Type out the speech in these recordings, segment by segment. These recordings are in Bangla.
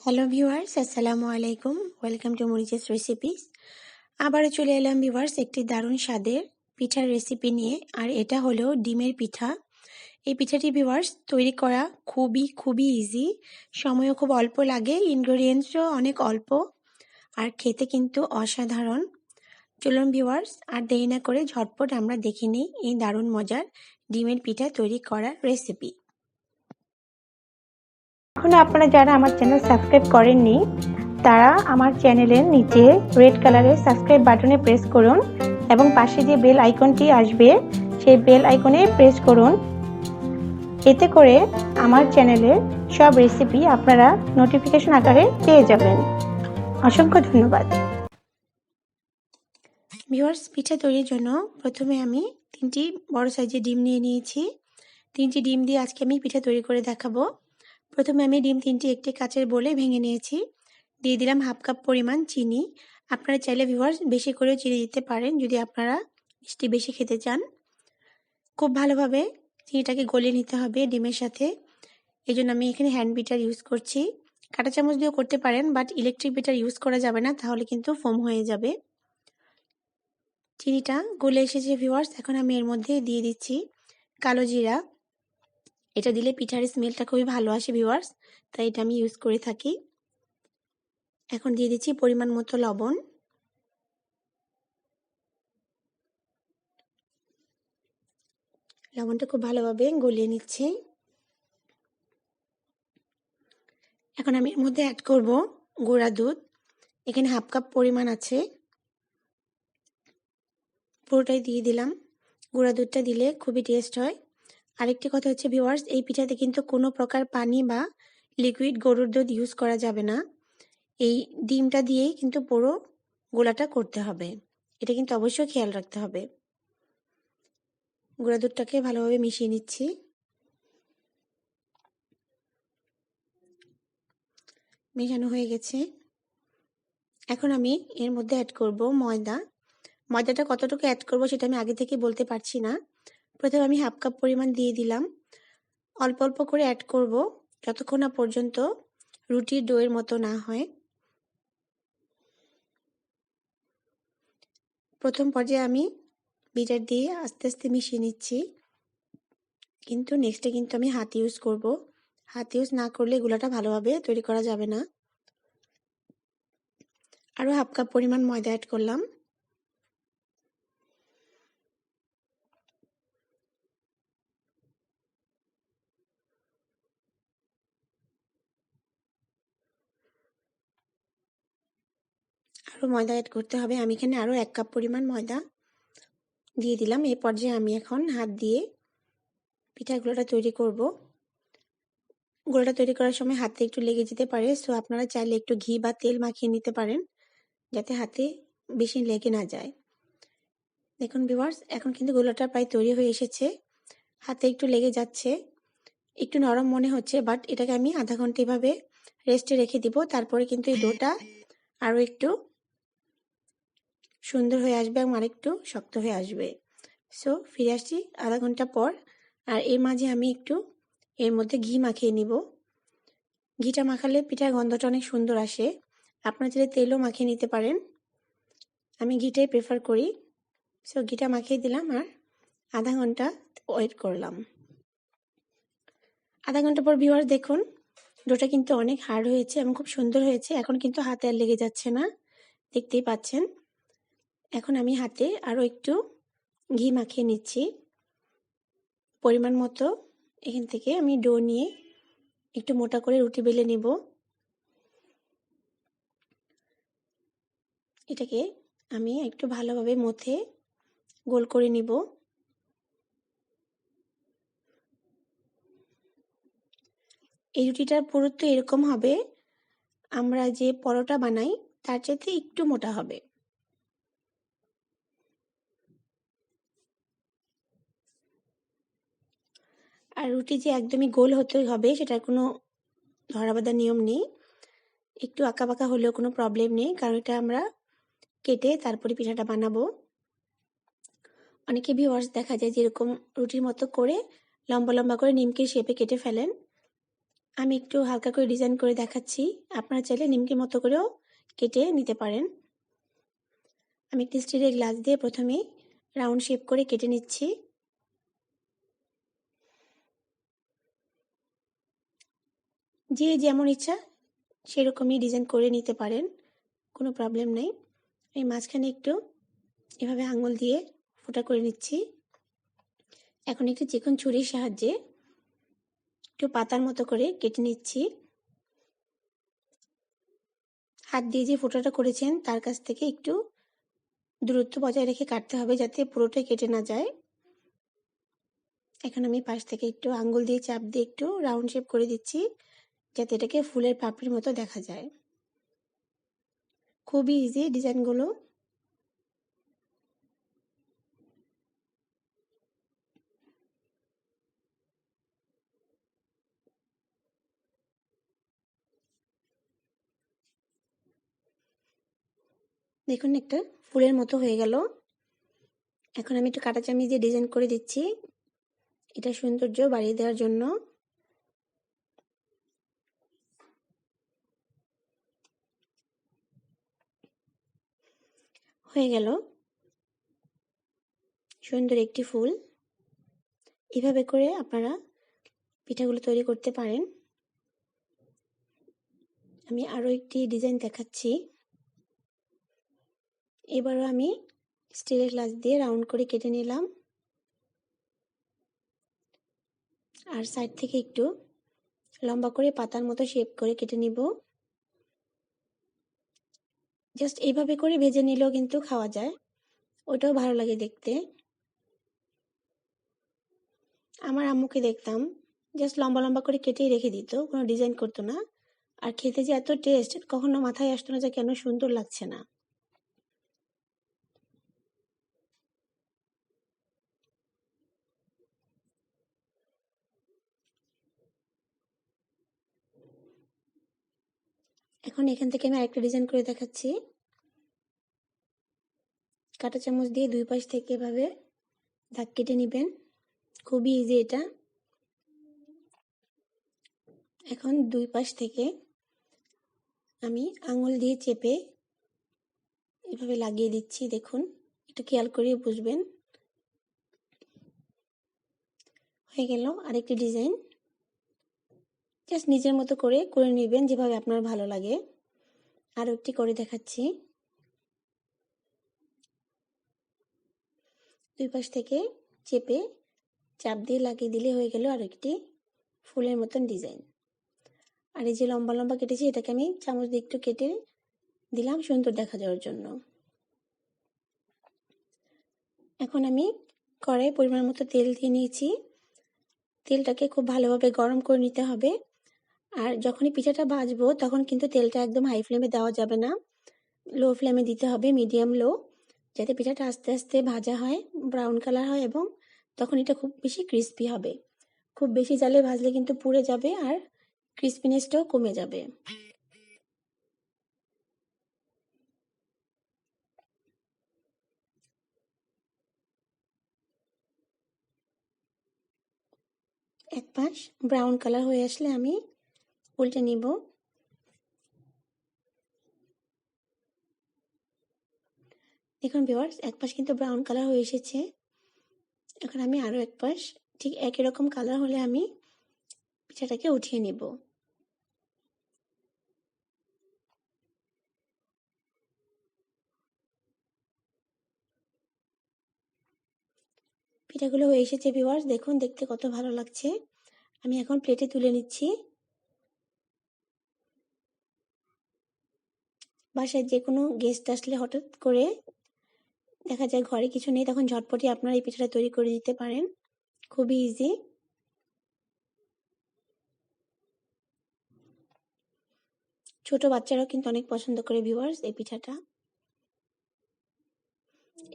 হ্যালো ভিউয়ার্স আসসালামু আলাইকুম ওয়েলকাম টু মরিচেস রেসিপিস আবারও চলে এলাম ভিউয়ার্স একটি দারুণ স্বাদের পিঠার রেসিপি নিয়ে। আর এটা হলো ডিমের পিঠা। এই পিঠাটি ভিউয়ার্স তৈরি করা খুবই খুবই ইজি সময়ও খুব অল্প লাগে ইনগ্রেডিয়েন্টসও অনেক অল্প। আর খেতে কিন্তু অসাধারণ। চলুন ভিউয়ার্স আর দেরি না করে ঝটপট আমরা দেখে নিই এই দারুণ মজার ডিমের পিঠা তৈরি করার রেসিপি এখন আপনারা যারা আমার চ্যানেল সাবস্ক্রাইব করেননি, তারা আমার চ্যানেলের নিচে রেড কালারের সাবস্ক্রাইব বাটনে প্রেস করুন এবং পাশে যে বেল আইকনটি আসবে, সেই বেল আইকনে প্রেস করুন। এতে করে আমার চ্যানেলের সব রেসিপি আপনারা নোটিফিকেশন আকারে পেয়ে যাবেন। অসংখ্য ধন্যবাদ। ভিওয়ার্স পিঠা তৈরির জন্য প্রথমে আমি তিনটি বড় সাইজের ডিম নিয়ে নিয়েছি। তিনটি ডিম দিয়ে আজকে আমি পিঠা তৈরি করে দেখাবো। প্রথমে আমি ডিম তিনটি একটি কাচের বলে ভেঙে নিয়েছি। দিয়ে দিলাম হাফ কাপ পরিমাণ চিনি। আপনারা চাইলে ভিওয়ার্স বেশি করেও চিনি দিতে পারেন যদি আপনারা মিষ্টি বেশি খেতে চান। খুব ভালোভাবে চিনিটাকে গলিয়ে নিতে হবে ডিমের সাথে। এই জন্য আমি এখানে হ্যান্ড বিটার ইউজ করছি। কাঁটা চামচ দিয়েও করতে পারেন বাট ইলেকট্রিক বিটার ইউজ করা যাবে না, তাহলে কিন্তু ফোম হয়ে যাবে। চিনিটা গলে এসেছে ভিওয়ার্স এখন আমি এর মধ্যে দিয়ে দিচ্ছি কালো জিরা। এটা দিলে পিঠার স্মেলটা খুবই ভালো আসে ভিওয়ার্স তাই এটা আমি ইউজ করে থাকি। এখন দিয়ে দিচ্ছি পরিমাণ মতো লবণ। লবণটা খুব ভালোভাবে গলিয়ে নিচ্ছি। এখন আমি এর মধ্যে অ্যাড করব গুঁড়া দুধ। এখানে হাফ কাপ পরিমাণ আছে। পুরোটাই দিয়ে দিলাম। গুঁড়া দুধটা দিলে খুবই টেস্ট হয়। আরেকটি কথা হচ্ছে ভিওয়ার্স এই পিঠাতে কিন্তু কোনো প্রকার পানি বা লিকুইড গরুর দুধ ইউজ করা যাবে না। এই ডিমটা দিয়েই কিন্তু পুরো গোলাটা করতে হবে। এটা কিন্তু অবশ্যই খেয়াল রাখতে হবে। গুঁড়া দুধটাকে ভালোভাবে মিশিয়ে নিচ্ছি। মেশানো হয়ে গেছে। এখন আমি এর মধ্যে অ্যাড করব ময়দা। ময়দাটা কতটুকু অ্যাড করব সেটা আমি আগে থেকে বলতে পারছি না। প্রথমে আমি হাফ কাপ পরিমাণ দিয়ে দিলাম। অল্প অল্প করে অ্যাড করব যতক্ষণ না পর্যন্ত রুটির ডোয়ের মতো না হয়। প্রথম পর্যায়ে আমি বিটার দিয়ে আস্তে আস্তে মিশিয়ে নিচ্ছি। কিন্তু নেক্সটে কিন্তু আমি হাত ইউজ করব। হাত ইউজ না করলে এগুলোটা ভালোভাবে তৈরি করা যাবে না। আরও হাফ কাপ পরিমাণ ময়দা অ্যাড করলাম। আরও ময়দা অ্যাড করতে হবে। আমি এখানে আরও এক কাপ পরিমাণ ময়দা দিয়ে দিলাম। এই পর্যায়ে আমি এখন হাত দিয়ে পিঠাগুলোটা তৈরি করব। গুঁড়োটা তৈরি করার সময় হাতে একটু লেগে যেতে পারে। সো আপনারা চাইলে একটু ঘি বা তেল মাখিয়ে নিতে পারেন, যাতে হাতে বেশি লেগে না যায়। দেখুন ভিওয়ার্স এখন কিন্তু গুলোটা প্রায় তৈরি হয়ে এসেছে। হাতে একটু লেগে যাচ্ছে। একটু নরম মনে হচ্ছে বাট এটাকে আমি আধা ঘণ্টা এভাবে রেস্টে রেখে দিব। তারপরে কিন্তু এই ডোটা আরও একটু সুন্দর হয়ে আসবে এবং আরেকটু শক্ত হয়ে আসবে। সো ফিরে আসছি আধা ঘণ্টা পর। আর এর মাঝে আমি একটু এর মধ্যে ঘি মাখিয়ে নিব। ঘিটা মাখালে পিঠার গন্ধটা অনেক সুন্দর আসে। আপনারা চাইলে তেলও মাখিয়ে নিতে পারেন। আমি ঘিটাই প্রেফার করি। সো ঘিটা মাখিয়ে দিলাম আর আধা ঘণ্টা ওয়েট করলাম। আধা ঘণ্টা পর ভিওয়ার দেখুন ডোটা কিন্তু অনেক হার্ড হয়েছে এবং খুব সুন্দর হয়েছে। এখন কিন্তু হাতে আর লেগে যাচ্ছে না। দেখতেই পাচ্ছেন। এখন আমি হাতে আরও একটু ঘি মাখিয়ে নিচ্ছি। পরিমাণ মতো এখান থেকে আমি ডো নিয়ে একটু মোটা করে রুটি বেলে নেব। এটাকে আমি একটু ভালোভাবে মথে গোল করে নিব। এই রুটিটার পুরুত্ব এরকম হবে, আমরা যে পরোটা বানাই তার চাইতে একটু মোটা হবে। আর রুটি যে একদমই গোল হতে হবে, সেটার কোনো ধরাবাধা নিয়ম নেই। একটু আঁকা বাঁকা হলেও কোনো প্রবলেম নেই, কারণ এটা আমরা কেটে তারপরে পিঠাটা বানাবো। অনেকে ভিওয়ার্স দেখা যায় যেরকম রুটির মতো করে লম্বা লম্বা করে নিমকির শেপে কেটে ফেলেন। আমি একটু হালকা করে ডিজাইন করে দেখাচ্ছি। আপনারা চাইলে নিমকির মতো করেও কেটে নিতে পারেন। আমি একটি স্টিলের গ্লাস দিয়ে প্রথমে রাউন্ড শেপ করে কেটে নিচ্ছি। যে যেমন ইচ্ছা। সেরকমই ডিজাইন করে নিতে পারেন। কোনো প্রবলেম নেই। আমি মাঝখানে একটু এভাবে আঙুল দিয়ে ফোটা করে নিচ্ছি। এখন একটু চিকন ছুরির সাহায্যে একটু পাতার মতো করে কেটে নিচ্ছি। হাত দিয়ে যে ফোটাটা করেছেন, তার কাছ থেকে একটু দূরত্ব বজায় রেখে কাটতে হবে যাতে পুরোটাই কেটে না যায়। এখন আমি পাশ থেকে একটু আঙ্গুল দিয়ে চাপ দিয়ে একটু রাউন্ড শেপ করে দিচ্ছি। যাতে এটাকে ফুলের পাপড়ির মতো দেখা যায়। খুবই ইজি ডিজাইনগুলো। দেখুন একটা ফুলের মতো হয়ে গেল। এখন আমি একটু কাটা চামি দিয়ে ডিজাইন করে দিচ্ছি। এটা সৌন্দর্য বাড়িয়ে দেওয়ার জন্য। হয়ে গেল। সুন্দর একটি ফুল। এভাবে করে আপনারা পিঠাগুলো তৈরি করতে পারেন। আমি আরও একটি ডিজাইন দেখাচ্ছি। এবারও আমি স্টিলের গ্লাস দিয়ে রাউন্ড করে কেটে নিলাম। আর সাইড থেকে একটু লম্বা করে পাতার মতো শেপ করে কেটে নিব। জাস্ট এইভাবে করে ভেজে নিলেও কিন্তু খাওয়া যায়। ওটাও ভালো লাগে দেখতে। আমার আম্মুকে দেখতাম জাস্ট লম্বা লম্বা করে কেটেই রেখে দিত, কোনো ডিজাইন করতো না। আর খেতে যে এত টেস্ট কখনো মাথায় আসতো না যে কেন সুন্দর লাগছে না। এখন এখান থেকে আমি আরেকটা ডিজাইন করে দেখাচ্ছি। কাঁটা চামচ দিয়ে দুই পাশ থেকে এভাবে দাগ কেটে নেবেন। খুবই ইজি এটা। এখন দুই পাশ থেকে আমি আঙুল দিয়ে চেপে এভাবে লাগিয়ে দিচ্ছি, দেখুন। একটু খেয়াল করে বুঝবেন। হয়ে গেল আরেকটি ডিজাইন জাস্ট নিজের মতো করে করে নেবেন যেভাবে আপনার ভালো লাগে। আরও একটি করে দেখাচ্ছি। দুই পাশ থেকে চেপে চাপ দিয়ে লাগিয়ে দিলে হয়ে গেল আর একটি ফুলের মতন ডিজাইন। আর এই যে লম্বা লম্বা কেটেছি, এটাকে আমি চামচ দিয়ে একটু কেটে দিলাম সুন্দর দেখা যাওয়ার জন্য। এখন আমি কড়াই পরিমাণ মতো তেল দিয়ে নিয়েছি। তেলটাকে খুব ভালোভাবে গরম করে নিতে হবে। আর যখনই পিঠাটা ভাজবো, তখন কিন্তু তেলটা একদম হাই ফ্লেমে দেওয়া যাবে না। লো ফ্লেমে দিতে হবে মিডিয়াম লো যাতে পিঠাটা আস্তে আস্তে ভাজা হয় ব্রাউন কালার হয় এবং তখন এটা খুব বেশি ক্রিস্পি হবে। খুব বেশি জালে ভাজলে কিন্তু পুড়ে যাবে আর ক্রিস্পিনেসটাও কমে যাবে। এক পাশ ব্রাউন কালার হয়ে আসলে আমি উল্টে নিব। দেখুন ভিওয়ার্স এক পাশ কিন্তু ব্রাউন কালার হয়ে এসেছে। এখন আমি আরও এক পাশ, ঠিক একই রকম কালার হলে আমি পিঠাটাকে উঠিয়ে নিব। পিঠাগুলো হয়ে এসেছে ভিওয়ার্স দেখুন, দেখতে কত ভালো লাগছে। আমি এখন প্লেটে তুলে নিচ্ছি। বাসায় যে কোনো গেস্ট আসলে হঠাৎ করে দেখা যায় ঘরে কিছু নেই, তখন ঝটপটি আপনারা এই পিঠাটা তৈরি করে দিতে পারেন। খুবই ইজি ছোট বাচ্চারাও কিন্তু অনেক পছন্দ করে ভিউয়ার্স এই পিঠাটা।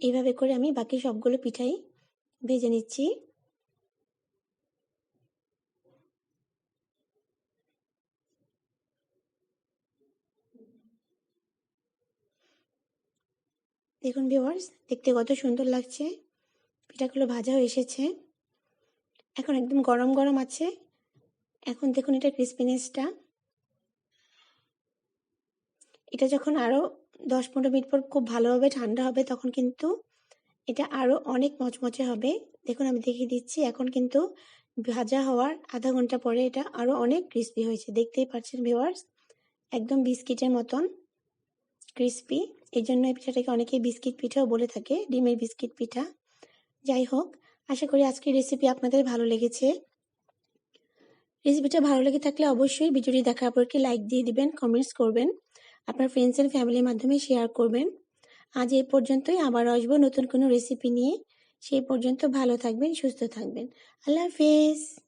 এইভাবে করে আমি বাকি সবগুলো পিঠাই ভেজে নিচ্ছি। দেখুন ভিউয়ার্স দেখতে কত সুন্দর লাগছে। পিঠাগুলো ভাজা হয়ে এসেছে। এখন একদম গরম গরম আছে। এখন দেখুন এটা ক্রিসপিনেসটা এটা যখন আরও দশ পনেরো মিনিট পর খুব ভালোভাবে ঠান্ডা হবে, তখন কিন্তু এটা আরও অনেক মচমচে হবে। দেখুন আমি দেখিয়ে দিচ্ছি, এখন কিন্তু ভাজা হওয়ার আধা ঘণ্টা পরে এটা আরও অনেক ক্রিস্পি হয়েছে। দেখতেই পাচ্ছেন ভিওয়ার্স একদম বিস্কিটের মতন ক্রিস্পি এই জন্য এই পিঠাটাকে অনেকেই বিস্কিট পিঠাও বলে থাকে, ডিমের বিস্কিট পিঠা। যাই হোক, আশা করি আজকের রেসিপি আপনাদের ভালো লেগেছে। রেসিপিটা ভালো লেগে থাকলে অবশ্যই ভিডিওটি দেখার পর কি লাইক দিয়ে দিবেন কমেন্টস করবেন, আপনার ফ্রেন্ডস অ্যান্ড ফ্যামিলির মাধ্যমে শেয়ার করবেন। আজ এই পর্যন্তই, আবার আসব নতুন কোনো রেসিপি নিয়ে। সেই পর্যন্ত ভালো থাকবেন, সুস্থ থাকবেন। আল্লাহ হাফেজ!